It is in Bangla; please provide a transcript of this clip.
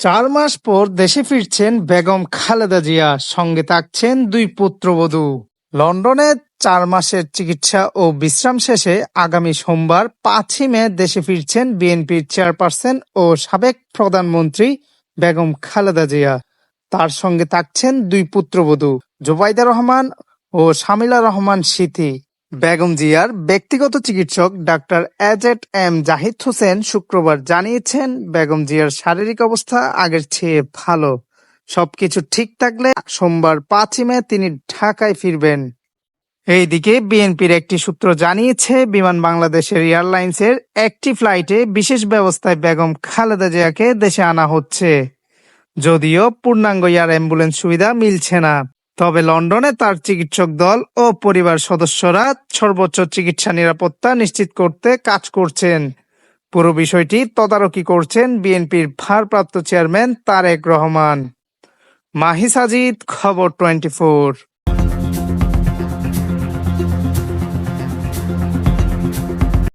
চার মাস পর দেশে ফিরছেন বেগম খালেদা জিয়া। সঙ্গে থাকছেন দুই পুত্রবধূ। লন্ডনে চার মাসের চিকিৎসা ও বিশ্রাম শেষে আগামী সোমবার পাঁচই মে দেশে ফিরছেন বিএনপির চেয়ারপারসন ও সাবেক প্রধানমন্ত্রী বেগম খালেদা জিয়া। তার সঙ্গে থাকছেন দুই পুত্রবধূ, জোবাইদা রহমান ও শামিলা রহমান স্মৃতি বেগম জিয়ার ব্যক্তিগত চিকিৎসক doctor A Z M Zahid Hossain শুক্রবার জানিয়েছেন, বেগম জিয়ার শারীরিক অবস্থা আগের চেয়ে ভালো। সবকিছু ঠিক থাকলে সোমবার পাঁচই মে তিনি ঢাকায় ফিরবেন। এইদিকে বিএনপির একটি সূত্র জানিয়েছে, বিমান বাংলাদেশের এয়ারলাইন্সের একটি ফ্লাইটে বিশেষ ব্যবস্থায় বেগম খালেদা জিয়াকে দেশে আনা হচ্ছে। যদিও পূর্ণাঙ্গ এয়ার অ্যাম্বুলেন্স সুবিধা মিলছে না। তবে লন্ডনে তার চিকিৎসক দল ও পরিবার সদস্যরা সর্বোচ্চ চিকিৎসা নিরাপত্তা নিশ্চিত করতে কাজ করছেন। পুরো বিষয়টি তদারকি করছেন বিএনপির ভারপ্রাপ্ত চেয়ারম্যান তারেক রহমান। মাহি সাজিদ খবর টোয়েন্টি